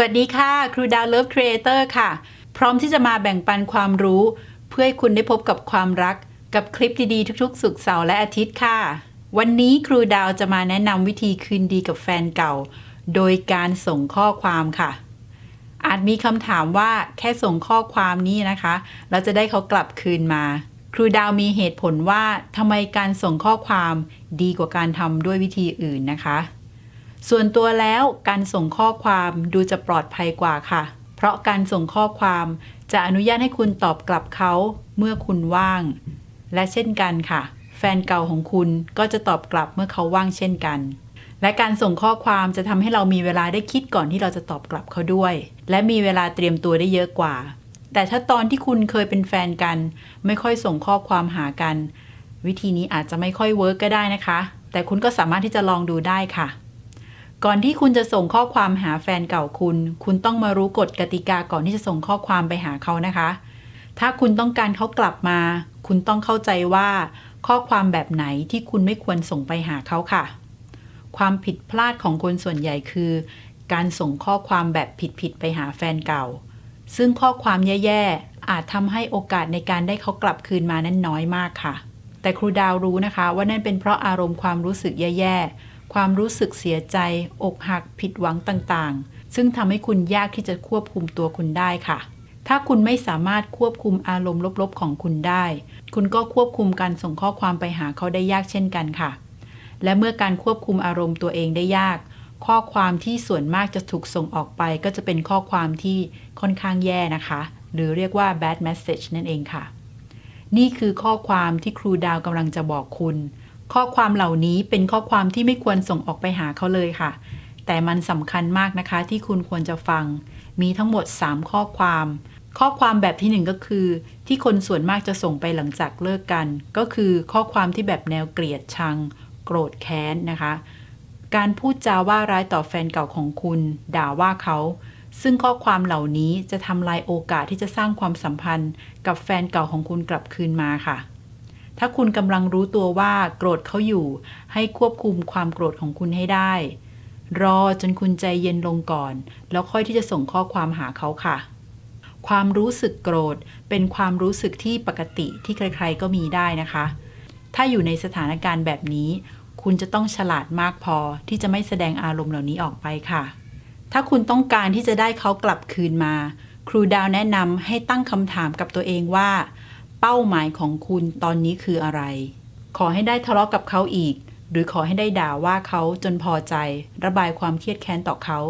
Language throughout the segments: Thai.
สวัสดีค่ะครูดาวเลิฟครีเอเตอร์ค่ะ พร้อมที่จะมาแบ่งปันความรู้ เพื่อให้คุณได้พบกับความรักกับคลิปดีๆ ทุกๆ สุกเสาร์และอาทิตย์ค่ะ วันนี้ครูดาวจะมาแนะนำวิธีคืนดีกับแฟนเก่า โดยการส่งข้อความค่ะ อาจมีคำถามว่าแค่ส่งข้อความนี้นะคะ เราจะได้เขากลับคืนมา ครูดาวมีเหตุผลว่าทำไมการส่งข้อความดีกว่าการทำด้วยวิธีอื่นนะคะ ส่วนตัวแล้วการส่งข้อความดูจะปลอดภัยกว่าค่ะ เพราะการส่งข้อความจะอนุญาตให้คุณตอบกลับเขาเมื่อคุณว่าง และเช่นกันค่ะ แฟนเก่าของคุณก็จะตอบกลับเมื่อเขาว่างเช่นกัน และการส่งข้อความจะทำให้เรามีเวลาได้คิดก่อนที่เราจะตอบกลับเขาด้วย และมีเวลาเตรียมตัวได้เยอะกว่า แต่ถ้าตอนที่คุณเคยเป็นแฟนกัน ไม่ค่อยส่งข้อความหากัน วิธีนี้อาจจะไม่ค่อยเวิร์กก็ได้นะคะ แต่คุณก็สามารถที่จะลองดูได้ค่ะ ก่อนที่คุณจะส่งข้อความหาแฟนเก่าคุณ คุณต้องมารู้กฎกติกาก่อนที่จะส่งข้อความไปหาเขานะคะ ถ้าคุณต้องการเขากลับมา คุณต้องเข้าใจว่า ข้อความแบบไหนที่คุณไม่ควรส่งไปหาเขาค่ะ ความผิดพลาดของคนส่วนใหญ่คือ การส่งข้อความแบบผิดๆไปหาแฟนเก่า ซึ่งข้อความแย่ๆ อาจทำให้โอกาสในการได้เขากลับคืนมานั้นน้อยมากค่ะ แต่ครูดาวรู้นะคะว่านั่นเป็นเพราะอารมณ์ความรู้สึกแย่ๆ ความรู้สึกเสียใจ อกหักผิดหวังต่างๆ ซึ่งทำให้คุณยากที่จะควบคุมตัวคุณได้ค่ะ ถ้าคุณไม่สามารถควบคุมอารมณ์ลบๆของคุณได้ คุณก็ควบคุมการส่งข้อความไปหาเขาได้ยากเช่นกันค่ะ และเมื่อการควบคุมอารมณ์ตัวเองได้ยาก ข้อความที่ส่วนมากจะถูกส่งออกไป ก็จะเป็นข้อความที่ค่อนข้างแย่นะคะ หรือเรียกว่า bad message นั่นเองค่ะ นี่คือข้อความที่ครูดาวกำลังจะบอกคุณ ข้อความเหล่านี้เป็นข้อความที่ไม่ควรส่งออกไปหาเขาเลยค่ะ แต่มันสำคัญมากนะคะที่คุณควรจะฟัง มีทั้งหมด 3 ข้อความ ข้อความแบบที่หนึ่งก็คือ ที่คนส่วนมากจะส่งไปหลังจากเลิกกัน ก็คือข้อความที่แบบแนวเกลียดชัง โกรธแค้นนะคะ การพูดจาว่าร้ายต่อแฟนเก่าของคุณ ด่าว่าเขาซึ่งข้อความเหล่านี้จะทำลายโอกาสที่จะสร้างความสัมพันธ์กับแฟนเก่าของคุณกลับคืนมาค่ะ ถ้าคุณกำลังรู้ตัวว่าโกรธเขาอยู่ ให้ควบคุมความโกรธของคุณให้ได้ รอจนคุณใจเย็นลงก่อน แล้วค่อยที่จะส่งข้อความหาเขาค่ะ ความรู้สึกโกรธเป็นความรู้สึกที่ปกติที่ใครๆก็มีได้นะคะ ถ้าอยู่ในสถานการณ์แบบนี้ คุณจะต้องฉลาดมากพอที่จะไม่แสดงอารมณ์เหล่านี้ออกไปค่ะ ถ้าคุณต้องการที่จะได้เขากลับคืนมา ครูดาวแนะนำให้ตั้งคำถามกับตัวเองว่า เป้าหมายของคุณตอนนี้คืออะไร ขอให้ได้ทะเลาะกับเขาอีก หรือขอให้ได้ด่าว่าเขาจนพอใจ ระบายความเครียดแค้นต่อเขา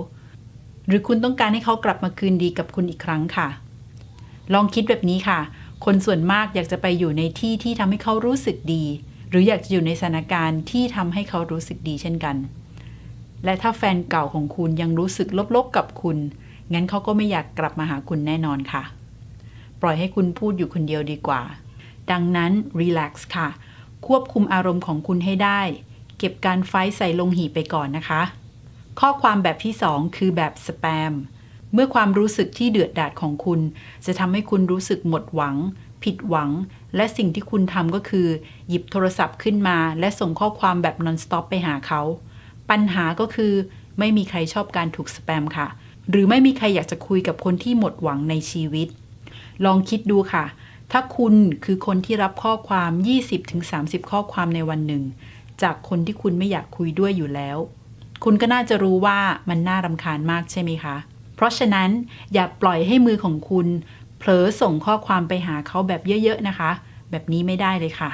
หรือคุณต้องการให้เขากลับมาคืนดีกับคุณอีกครั้งค่ะ ลองคิดแบบนี้ค่ะ คนส่วนมากอยากจะไปอยู่ในที่ที่ทำให้เขารู้สึกดี หรืออยากจะอยู่ในสถานการณ์ที่ทำให้เขารู้สึกดีเช่นกัน และถ้าแฟนเก่าของคุณยังรู้สึกลบๆกับคุณ งั้นเขาก็ไม่อยากกลับมาหาคุณแน่นอนค่ะ ปล่อยให้คุณพูดอยู่คนเดียวดีกว่า ดังนั้นรีแลกซ์ค่ะ ควบคุมอารมณ์ของคุณให้ได้ เก็บการไฟท์ใส่ลงหีไปก่อนนะคะ ข้อความแบบที่ 2 คือแบบสแปม เมื่อความรู้สึกที่เดือดดาลของคุณ จะทำให้คุณรู้สึกหมดหวัง ผิดหวัง และสิ่งที่คุณทำก็คือ หยิบโทรศัพท์ขึ้นมา และส่งข้อความแบบ non-stop ไปหาเขา ปัญหาก็คือ ไม่มีใครชอบการถูกสแปมค่ะ หรือไม่มีใครอยากจะคุยกับคนที่หมดหวังในชีวิต ลองคิดดูค่ะ ถ้าคุณคือคนที่รับข้อความ 20-30 ข้อความในวันหนึ่ง จากคนที่คุณไม่อยากคุยด้วยอยู่แล้ว คุณก็น่าจะรู้ว่ามันน่ารำคาญมากใช่ไหมคะ เพราะฉะนั้นอย่าปล่อยให้มือของคุณเผลอส่งข้อความไปหาเขาแบบเยอะๆนะคะ แบบนี้ไม่ได้เลยค่ะ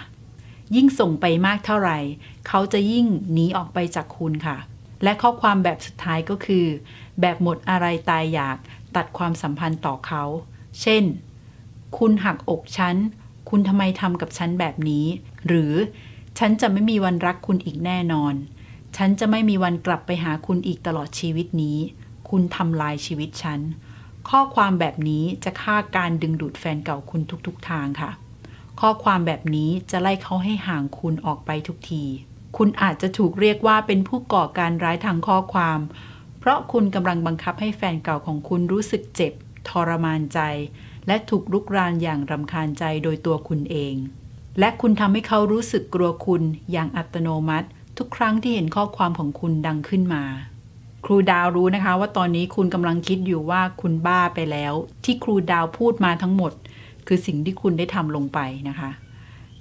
ยิ่งส่งไปมากเท่าไหร่ เขาจะยิ่งหนีออกไปจากคุณค่ะ และข้อความแบบสุดท้ายก็คือ แบบหมดอะไรตายอยากตัดความสัมพันธ์ต่อเขา เช่น คุณหักอกฉัน คุณทำไมทำกับฉันแบบนี้ หรือฉันจะไม่มีวันรักคุณอีกแน่นอน ฉันจะไม่มีวันกลับไปหาคุณอีกตลอดชีวิตนี้ คุณทำลายชีวิตฉัน ข้อความแบบนี้จะฆ่าการดึงดูดแฟนเก่าคุณทุกๆทางค่ะ ข้อความแบบนี้จะไล่เขาให้ห่างคุณออกไปทุกที คุณอาจจะถูกเรียกว่าเป็นผู้ก่อการร้ายทางข้อความ เพราะคุณกำลังบังคับให้แฟนเก่าของคุณรู้สึกเจ็บ ทรมานใจ และถูกลุกรานอย่างรำคาญใจโดยตัวคุณเอง และคุณทำให้เขารู้สึกกลัวคุณอย่างอัตโนมัติ ทุกครั้งที่เห็นข้อความของคุณดังขึ้นมา ครูดาวรู้นะคะว่าตอนนี้คุณกำลังคิดอยู่ว่าคุณบ้าไปแล้ว ที่ครูดาวพูดมาทั้งหมด คือสิ่งที่คุณได้ทำลงไปนะคะ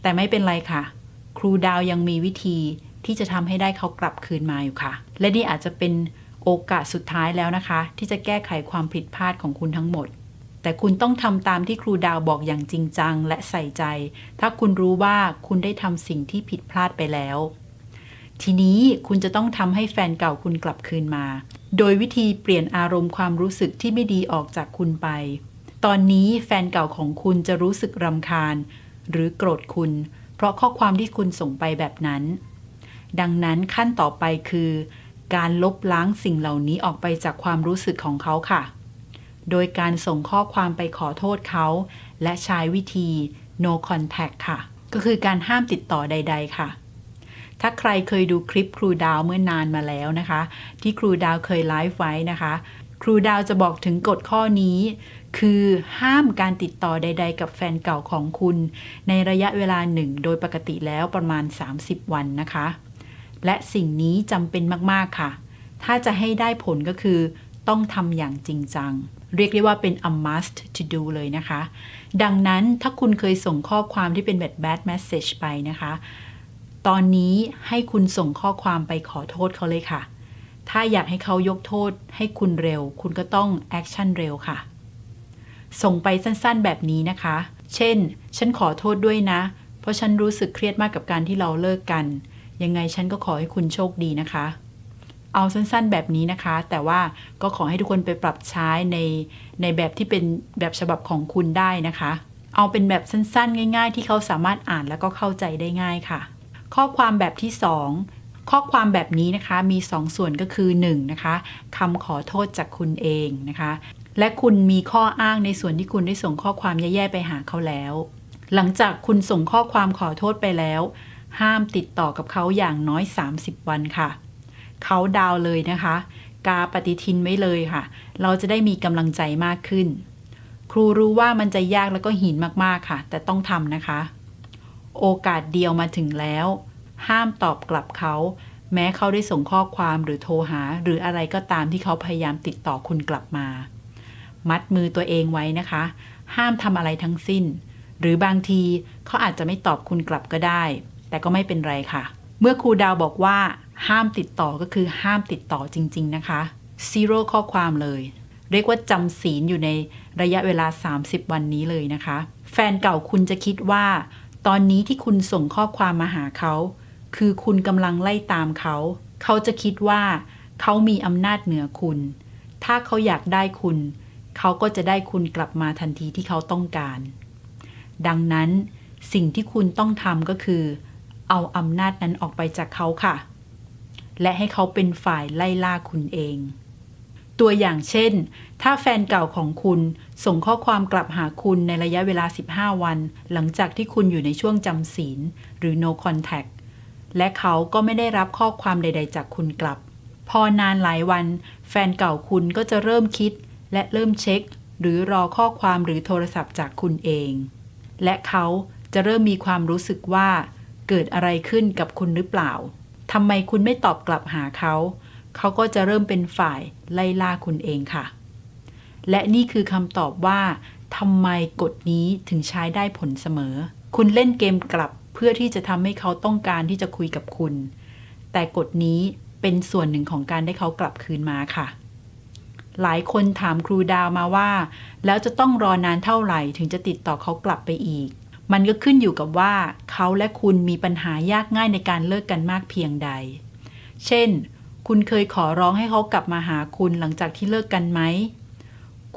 แต่ไม่เป็นไรค่ะ ครูดาวยังมีวิธีที่จะทำให้ได้เขากลับคืนมาอยู่ค่ะ และนี่อาจจะเป็น โอกาสสุดท้ายแล้วนะคะ ที่จะแก้ไขความผิดพลาดของคุณทั้งหมด แต่คุณต้องทำตามที่ครูดาวบอกอย่างจริงจังและใส่ใจ ถ้าคุณรู้ว่าคุณได้ทำสิ่งที่ผิดพลาดไปแล้ว ทีนี้คุณจะต้องทำให้แฟนเก่าคุณกลับคืนมา โดยวิธีเปลี่ยนอารมณ์ความรู้สึกที่ไม่ดีออกจากคุณไป ตอนนี้แฟนเก่าของคุณจะรู้สึกรำคาญ หรือโกรธคุณ เพราะข้อความที่คุณส่งไปแบบนั้น ดังนั้นขั้นต่อไปคือ การลบล้างสิ่งเหล่านี้ออกไปจากความรู้สึกของเขาค่ะ โดยการส่งข้อความไปขอโทษเขา และใช้วิธี no contact ค่ะ ก็คือการห้ามติดต่อใด ๆ ค่ะ ถ้าใครเคยดูคลิปครูดาวเมื่อนานมาแล้วนะคะ ที่ครูดาวเคยไลฟ์ไว้นะคะ ครูดาวจะบอกถึงกฎข้อนี้ คือห้ามการติดต่อใด ๆ กับแฟนเก่าของคุณ ในระยะเวลาหนึ่ง โดยปกติแล้วประมาณ 30 วันนะคะ และสิ่งนี้จำเป็นมากๆค่ะ ถ้าจะให้ได้ผลก็คือ ต้องทำอย่างจริงจัง เรียกได้ว่าเป็น a must to do เลยนะคะ ดังนั้นถ้าคุณเคยส่งข้อความที่เป็นแบบ bad message ไปนะคะ ตอนนี้ให้คุณส่งข้อความไปขอโทษเขาเลยค่ะ ถ้าอยากให้เขายกโทษให้คุณเร็ว คุณก็ต้องแอคชั่นเร็วค่ะ ส่งไปสั้นๆแบบนี้นะคะ เช่น ฉันขอโทษด้วยนะ เพราะฉันรู้สึกเครียดมากกับการที่เราเลิกกัน ยังไงฉันก็ขอให้คุณโชคดีนะคะ เอาสั้นๆแบบนี้นะคะ แต่ว่าก็ขอให้ทุกคนไปปรับใช้ในในแบบที่เป็นแบบฉบับของคุณได้นะคะ เอาเป็นแบบสั้นๆ ง่าย ๆ ที่เขาสามารถอ่านแล้วก็เข้าใจได้ง่ายค่ะ ข้อความแบบที่ 2ข้อความแบบนี้นะคะมี 2ส่วนก็คือ 1 นะคะคำขอโทษจากคุณเองนะคะ และคุณมีข้ออ้างในส่วนที่คุณได้ส่งข้อความแย่ๆไปหาเขาแล้ว หลังจากคุณส่งข้อความขอโทษไปแล้ว ห้ามติดต่อกับเขาอย่างน้อย 30 วันค่ะ เขาดาวเลยนะคะ กาปฏิทินไว้เลยค่ะ เราจะได้มีกำลังใจมากขึ้น ครูรู้ว่ามันจะยากแล้วก็หินมากๆค่ะ แต่ต้องทำนะคะ โอกาสเดียวมาถึงแล้ว ห้ามตอบกลับเขา แม้เขาได้ส่งข้อความหรือโทรหา หรืออะไรก็ตามที่เขาพยายามติดต่อคุณกลับมา มัดมือตัวเองไว้นะคะ ห้ามทำอะไรทั้งสิ้น หรือบางทีเขาอาจจะไม่ตอบคุณกลับก็ได้ แต่ก็ไม่เป็นไรค่ะ เมื่อครูดาวบอกว่า ห้ามติดต่อก็คือห้ามติดต่อจริง ๆ นะคะซีโร่ข้อความเลย เรียกว่าจำศีลอยู่ในระยะเวลา 30 วันนี้เลยนะคะ แฟนเก่าคุณจะคิดว่า ตอนนี้ที่คุณส่งข้อความมาหาเขา คือคุณกำลังไล่ตามเขา เขาจะคิดว่า เขามีอำนาจเหนือคุณ ถ้าเขาอยากได้คุณ เขาก็จะได้คุณกลับมาทันทีที่เขาต้องการ ดังนั้นสิ่งที่คุณต้องทำก็คือ เอาอำนาจนั้นออกไปจากเขาค่ะ และให้เขาเป็นฝ่ายไล่ล่าคุณเอง ตัวอย่างเช่น ถ้าแฟนเก่าของคุณส่งข้อความกลับหาคุณในระยะเวลา 15 วัน หลังจากที่คุณอยู่ในช่วงจำศีลหรือ no contact และเขาก็ไม่ได้รับข้อความใด ๆ จากคุณกลับ พอนานหลายวัน แฟนเก่าคุณก็จะเริ่มคิด และเริ่มเช็ค หรือรอข้อความหรือโทรศัพท์จากคุณเอง และเขาจะเริ่มมีความรู้สึกว่า เกิดอะไรขึ้นกับคุณหรือเปล่าทำไมคุณไม่ตอบกลับหาเขา เขาก็จะเริ่มเป็นฝ่ายไล่ล่าคุณเองค่ะ และนี่คือคำตอบว่าทำไมกฎนี้ถึงใช้ได้ผลเสมอ คุณเล่นเกมกลับเพื่อที่จะทำให้เขาต้องการที่จะคุยกับคุณ แต่กฎนี้เป็นส่วนหนึ่งของการได้เขากลับคืนมาค่ะ หลายคนถามครูดาวมาว่า แล้วจะต้องรอนานเท่าไหร่ถึงจะติดต่อเขากลับไปอีก มันก็ขึ้นอยู่กับว่าเขาและคุณมีปัญหายากง่ายในการเลิกกันมากเพียงใด เช่น คุณเคยขอร้องให้เขากลับมาหาคุณหลังจากที่เลิกกันไหม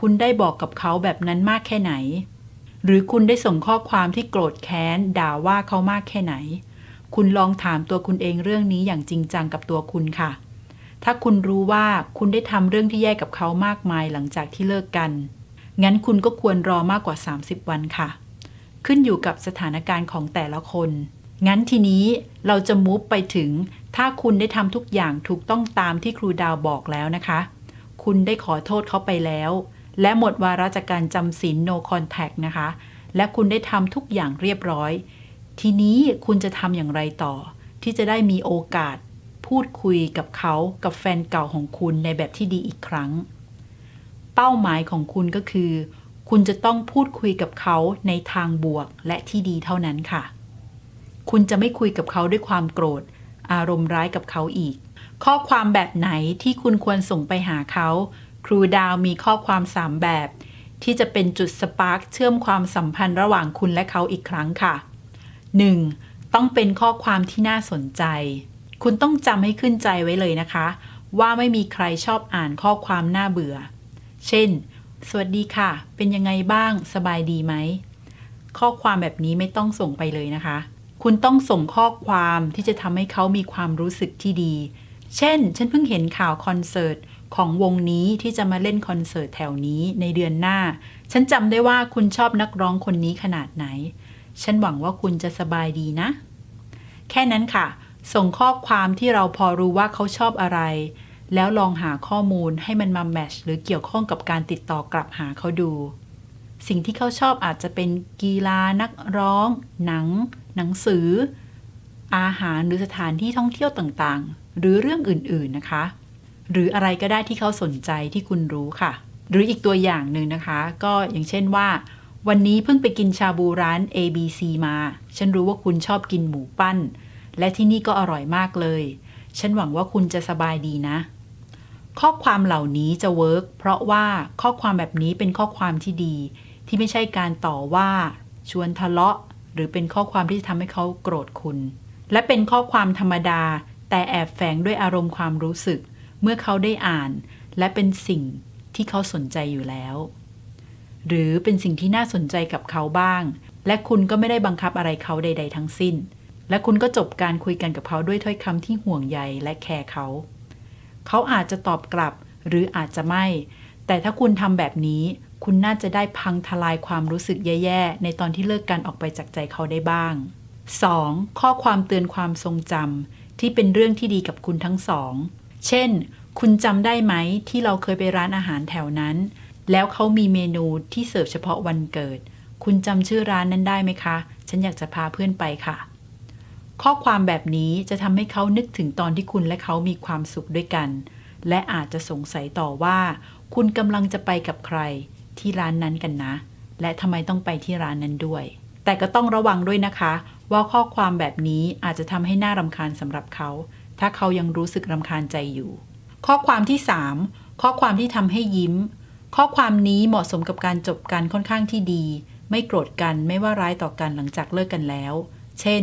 คุณได้บอกกับเขาแบบนั้นมากแค่ไหน หรือคุณได้ส่งข้อความที่โกรธแค้น ด่าว่าเขามากแค่ไหน คุณลองถามตัวคุณเองเรื่องนี้อย่างจริงจังกับตัวคุณค่ะ ถ้าคุณรู้ว่าคุณได้ทำเรื่องที่แย่กับเขามากมายหลังจากที่เลิกกัน งั้นคุณก็ควรรอมากกว่า 30 วันค่ะ ขึ้นอยู่กับสถานการณ์ของแต่ละคน งั้นทีนี้เราจะมุฟไปถึง ถ้าคุณได้ทำทุกอย่างถูกต้องตามที่ครูดาวบอกแล้วนะคะ คุณได้ขอโทษเขาไปแล้ว และหมดวาระจากการจำศีล no contact นะคะ และคุณได้ทำทุกอย่างเรียบร้อย ทีนี้คุณจะทำอย่างไรต่อ ที่จะได้มีโอกาส พูดคุยกับเขากับแฟนเก่าของคุณในแบบที่ดีอีกครั้ง เป้าหมายของคุณก็คือ คุณจะต้องพูดคุยกับเขาในทางบวกและที่ดีเท่านั้นค่ะ คุณจะไม่คุยกับเขาด้วยความโกรธ อารมณ์ร้ายกับเขาอีก ข้อความแบบไหนที่คุณควรส่งไปหาเขา ครูดาวมีข้อความ 3 แบบ ที่จะเป็นจุดสปาร์คเชื่อมความสัมพันธ์ระหว่างคุณและเขาอีกครั้งค่ะ 1. ต้องเป็นข้อความที่น่าสนใจ คุณต้องจำให้ขึ้นใจไว้เลยนะคะ ว่าไม่มีใครชอบอ่านข้อความน่าเบื่อ เช่น สวัสดีค่ะ เป็นยังไงบ้าง สบายดีไหม ข้อความแบบนี้ไม่ต้องส่งไปเลยนะคะ คุณต้องส่งข้อความที่จะทำให้เขามีความรู้สึกที่ดี เช่น ฉันเพิ่งเห็นข่าวคอนเสิร์ตของวงนี้ที่จะมาเล่นคอนเสิร์ตแถวนี้ในเดือนหน้า ฉันจำได้ว่าคุณชอบนักร้องคนนี้ขนาดไหน ฉันหวังว่าคุณจะสบายดีนะ แค่นั้นค่ะ ส่งข้อความที่เราพอรู้ว่าเขาชอบอะไร แล้วลองหาข้อมูลให้มันมาแมชหรือเกี่ยวข้องกับการติดต่อกลับหาเขาดู สิ่งที่เขาชอบอาจจะเป็นกีฬานักร้อง หนัง หนังสือ อาหารหรือสถานที่ท่องเที่ยวต่างๆ หรือเรื่องอื่นๆนะคะ หรืออะไรก็ได้ที่เขาสนใจที่คุณรู้ค่ะ หรืออีกตัวอย่างหนึ่งนะคะ ก็อย่างเช่นว่า วันนี้เพิ่งไปกินชาบูร้าน ABC มา ฉันรู้ว่าคุณชอบกินหมูปั้น และที่นี่ก็อร่อยมากเลย ฉันหวังว่าคุณจะสบายดีนะ ข้อความเหล่านี้จะเวิร์กเพราะว่าข้อความแบบนี้เป็นข้อความที่ดี ที่ไม่ใช่การต่อว่า ชวนทะเลาะ หรือเป็นข้อความที่ทำให้เขาโกรธคุณ และเป็นข้อความธรรมดา แต่แอบแฝงด้วยอารมณ์ความรู้สึก เมื่อเขาได้อ่าน และเป็นสิ่งที่เขาสนใจอยู่แล้ว หรือเป็นสิ่งที่น่าสนใจกับเขาบ้าง และคุณก็ไม่ได้บังคับอะไรเขาใด ๆ ทั้งสิ้น และคุณก็จบการคุยกันกับเขาด้วยถ้อยคำที่ห่วงใยและแคร์เขา เขาอาจจะตอบกลับหรืออาจจะไม่ แต่ถ้าคุณทำแบบนี้ คุณน่าจะได้พังทลายความรู้สึกแย่ๆ ในตอนที่เลิกกันออกไปจากใจเขาได้บ้าง 2. ข้อความเตือนความทรงจำที่เป็นเรื่องที่ดีกับคุณทั้งสอง เช่น คุณจำได้ไหมที่เราเคยไปร้านอาหารแถวนั้น แล้วเขามีเมนูที่เสิร์ฟเฉพาะวันเกิด คุณจำชื่อร้านนั้นได้ไหมคะ ฉันอยากจะพาเพื่อนไปค่ะ ข้อความแบบนี้จะทำให้เขานึกถึงตอนที่คุณและเขามีความสุขด้วยกัน และอาจจะสงสัยต่อว่า คุณกำลังจะไปกับใคร ที่ร้านนั้นกันนะ และทำไมต้องไปที่ร้านนั้นด้วย แต่ก็ต้องระวังด้วยนะคะ ว่าข้อความแบบนี้อาจจะทำให้หน่ารำคาญสำหรับเขา ถ้าเขายังรู้สึกรำคาญใจอยู่ ข้อความที่ 3 ข้อความที่ทำให้ยิ้ม ข้อความนี้เหมาะสมกับการจบกันค่อนข้างที่ดี ไม่โกรธกันไม่ว่าร้ายต่อกันหลังจากเลิกกันแล้ว เช่น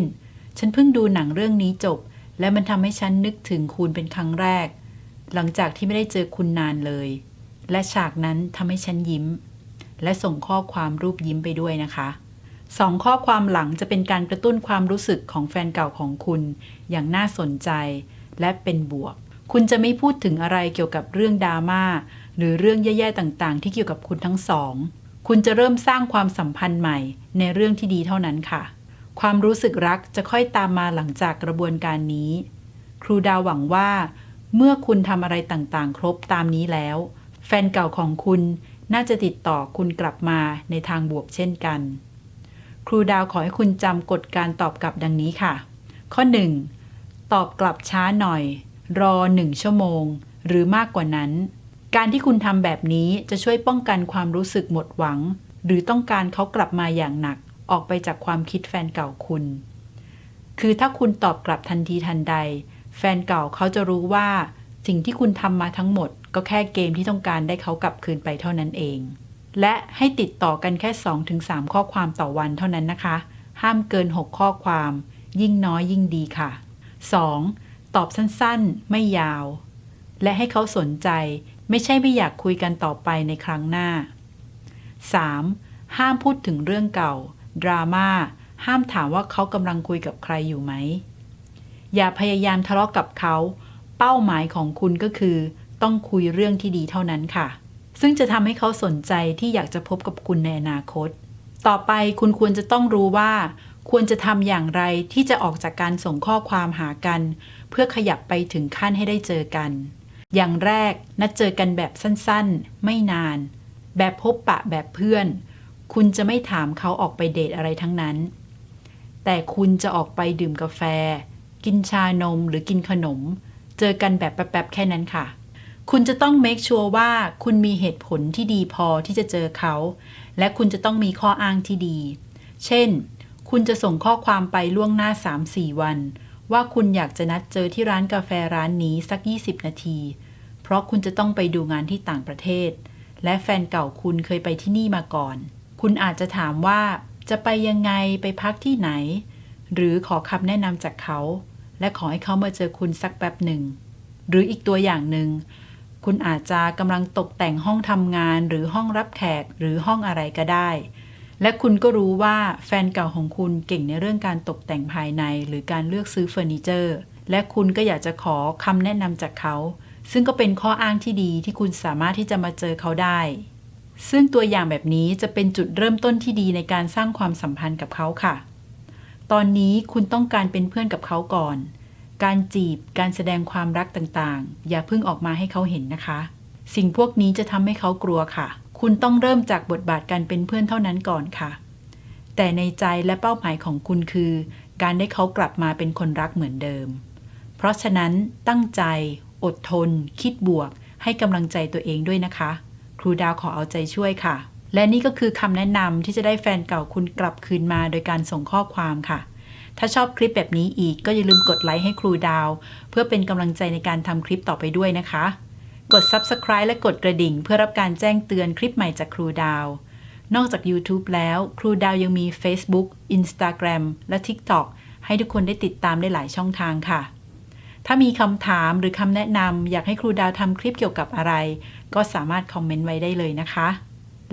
ฉันเพิ่งดูหนังเรื่องนี้จบ และมันทำให้ฉันนึกถึงคุณเป็นครั้งแรก หลังจากที่ไม่ได้เจอคุณนานเลย และฉากนั้นทำให้ฉันยิ้ม และส่งข้อความรูปยิ้มไปด้วยนะคะสองข้อความหลังจะเป็นการกระตุ้นความรู้สึกของแฟนเก่าของคุณ อย่างน่าสนใจ และเป็นบวก คุณจะไม่พูดถึงอะไรเกี่ยวกับเรื่องดราม่าหรือเรื่องแย่ๆต่างๆ ที่เกี่ยวกับคุณทั้งสอง คุณจะเริ่มสร้างความสัมพันธ์ใหม่ในเรื่องที่ดีเท่านั้นค่ะ ความรู้สึกรักจะค่อยตามมาหลังจากกระบวนการนี้ ครูดาวหวังว่า เมื่อคุณทำอะไรต่างๆ ครบตามนี้แล้ว แฟนเก่าของคุณน่าจะติดต่อคุณกลับมาในทางบวกเช่นกัน ครูดาวขอให้คุณจำกฎการตอบกลับดังนี้ค่ะ ข้อ 1. ตอบกลับช้าหน่อย รอหนึ่งชั่วโมง หรือมากกว่านั้น การที่คุณทำแบบนี้จะช่วยป้องกันความรู้สึกหมดหวัง หรือต้องการเขากลับมาอย่างหนัก ออกไปจากความคิดแฟนเก่าคุณ คือถ้าคุณตอบกลับทันทีทันใด แฟนเก่าเขาจะรู้ว่า สิ่งที่คุณทำมาทั้งหมด ก็แค่เกมที่ต้องการได้เขากลับคืนไปเท่านั้นเอง และให้ติดต่อกันแค่ 2-3 ข้อความต่อวันเท่านั้นนะคะ ห้ามเกิน 6 ข้อความ ยิ่งน้อยยิ่งดีค่ะ 2. ตอบสั้นๆ ไม่ยาว และให้เขาสนใจ ไม่ใช่ไม่อยากคุยกันต่อไปในครั้งหน้า 3. ห้ามพูดถึงเรื่องเก่า ดราม่าห้ามถามว่าเขากำลังคุยกับใครอยู่ไหม อย่าพยายามทะเลาะกับเขา เป้าหมายของคุณก็คือ ต้องคุยเรื่องที่ดีเท่านั้นค่ะ ซึ่งจะทำให้เขาสนใจที่อยากจะพบกับคุณในอนาคต ต่อไปคุณควรจะต้องรู้ว่า ควรจะทำอย่างไรที่จะออกจากการส่งข้อความหากัน เพื่อขยับไปถึงขั้นให้ได้เจอกัน อย่างแรกนัดเจอกันแบบสั้นๆ ไม่นาน แบบพบปะแบบเพื่อน คุณจะไม่ถามเขาออกไปเดทอะไรทั้งนั้น แต่คุณจะออกไปดื่มกาแฟ กินชานมหรือกินขนม เจอกันแบบแป๊บๆแค่นั้นค่ะ คุณจะต้อง make sure ว่าคุณมีเหตุผลที่ดีพอที่จะเจอเขา และคุณจะต้องมีข้ออ้างที่ดี เช่น คุณจะส่งข้อความไปล่วงหน้า 3-4 วัน ว่าคุณอยากจะนัดเจอที่ร้านกาแฟร้านนี้สัก 20 นาที เพราะคุณจะต้องไปดูงานที่ต่างประเทศ และแฟนเก่าคุณเคยไปที่นี่มาก่อน คุณอาจจะถามว่าจะไปยังไงไปพักที่ไหน หรือขอคำแนะนำจากเขา และขอให้เขามาเจอคุณสักแป๊บหนึ่ง หรืออีกตัวอย่างหนึ่ง คุณอาจจะกำลังตกแต่งห้องทำงานหรือห้องรับแขกหรือห้องอะไรก็ได้ และคุณก็รู้ว่าแฟนเก่าของคุณเก่งในเรื่องการตกแต่งภายในหรือการเลือกซื้อเฟอร์นิเจอร์ และคุณก็อยากจะขอคำแนะนำจากเขา ซึ่งก็เป็นข้ออ้างที่ดีที่คุณสามารถที่จะมาเจอเขาได้ ซึ่งตัวอย่างแบบนี้จะเป็นจุดเริ่มต้นที่ดีในการสร้างความสัมพันธ์กับเขาค่ะ ตอนนี้คุณต้องการเป็นเพื่อนกับเขาก่อน การจีบ การแสดงความรักต่างๆ อย่าเพิ่งออกมาให้เขาเห็นนะคะ สิ่งพวกนี้จะทำให้เขากลัวค่ะ คุณต้องเริ่มจากบทบาทการเป็นเพื่อนเท่านั้นก่อนค่ะ แต่ในใจและเป้าหมายของคุณคือ การได้เขากลับมาเป็นคนรักเหมือนเดิม เพราะฉะนั้นตั้งใจ อดทน คิดบวก ให้กำลังใจตัวเองด้วยนะคะ ครูดาวขอเอาใจช่วยค่ะ และนี่ก็คือคำแนะนำที่จะได้แฟนเก่าคุณกลับคืนมาโดยการส่งข้อความค่ะ ถ้าชอบคลิปแบบนี้อีกก็อย่าลืมกดไลค์ให้ครูดาว เพื่อเป็นกำลังใจในการทำคลิปต่อไปด้วยนะคะ กด Subscribe และกดกระดิ่ง เพื่อรับการแจ้งเตือนคลิปใหม่จากครูดาว นอกจาก YouTube แล้ว ครูดาวยังมี Facebook Instagram และ TikTok ให้ทุกคนได้ติดตามได้หลายช่องทางค่ะ ถ้ามีคำถามหรือคำแนะนำอยากให้ครูดาวทำคลิปเกี่ยวกับอะไร ก็สามารถคอมเมนต์ไว้ได้เลยนะคะ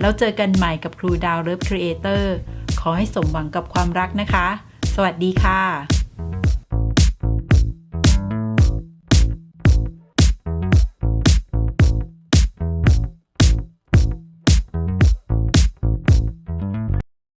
แล้วเจอกันใหม่กับครูดาวเลิฟครีเอเตอร์ขอให้สมหวังกับความรักนะคะ สวัสดีค่ะ